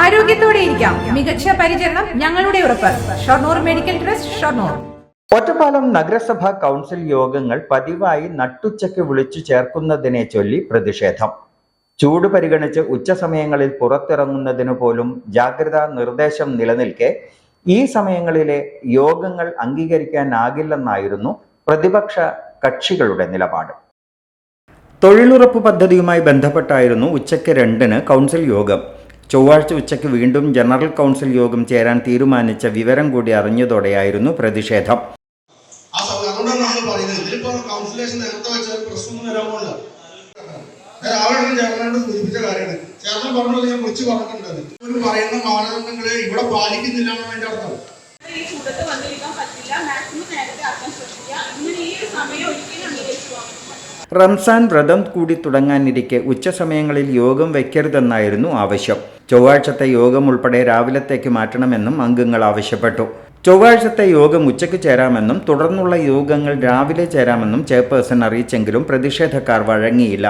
ആരോഗ്യത്തോടെ ഇരിക്കാം. മികച്ച പരിചരണം ഞങ്ങളുടെ ഉറപ്പ്. Shoranur medical trust Shoranur. Ottapalam നഗരസഭാ കൗൺസിൽ യോഗങ്ങൾ പതിവായി നട്ടുച്ചയ്ക്ക് വിളിച്ചു ചേർക്കുന്നതിനെ ചൊല്ലി പ്രതിഷേധം. ചൂട് പരിഗണിച്ച് ഉച്ചസമയങ്ങളിൽ പുറത്തിറങ്ങുന്നതിനു പോലും ജാഗ്രതാ നിർദ്ദേശം നിലനിൽക്കെ ഈ സമയങ്ങളിലെ യോഗങ്ങൾ അംഗീകരിക്കാനാകില്ലെന്നായിരുന്നു പ്രതിപക്ഷ കക്ഷികളുടെ നിലപാട്. തൊഴിലുറപ്പ് പദ്ധതിയുമായി ബന്ധപ്പെട്ടായിരുന്നു ഉച്ചയ്ക്ക് രണ്ടിന് കൗൺസിൽ യോഗം. ചൊവ്വാഴ്ച ഉച്ചയ്ക്ക് വീണ്ടും ജനറൽ കൗൺസിൽ യോഗം ചേരാൻ തീരുമാനിച്ച വിവരം കൂടി അറിഞ്ഞതോടെയായിരുന്നു പ്രതിഷേധം. മാനദണ്ഡങ്ങൾ ഇവിടെ പാലിക്കുന്നില്ല റംസാൻ വ്രതം കൂടി തുടങ്ങാനിരിക്കെ ഉച്ചസമയങ്ങളിൽ യോഗം വയ്ക്കരുതെന്നായിരുന്നു ആവശ്യം. ചൊവ്വാഴ്ചത്തെ യോഗം ഉൾപ്പെടെ രാവിലത്തേക്ക് മാറ്റണമെന്നും അംഗങ്ങൾ ആവശ്യപ്പെട്ടു. ചൊവ്വാഴ്ചത്തെ യോഗം ഉച്ചയ്ക്ക് ചേരാമെന്നും തുടർന്നുള്ള യോഗങ്ങൾ രാവിലെ ചേരാമെന്നും ചെയർപേഴ്സൺ അറിയിച്ചെങ്കിലും പ്രതിഷേധക്കാർ വഴങ്ങിയില്ല.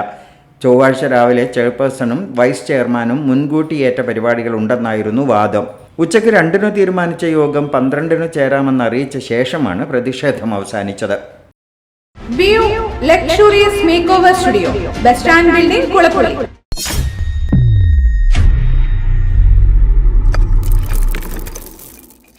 ചൊവ്വാഴ്ച രാവിലെ ചെയർപേഴ്സണും വൈസ് ചെയർമാനും മുൻകൂട്ടിയേറ്റ പരിപാടികൾ ഉണ്ടെന്നായിരുന്നു വാദം. ഉച്ചയ്ക്ക് രണ്ടിനു തീരുമാനിച്ച യോഗം പന്ത്രണ്ടിനു ചേരാമെന്ന് അറിയിച്ച ശേഷമാണ് പ്രതിഷേധം അവസാനിച്ചത്. Luxurious make over studio bus stand building Kulappully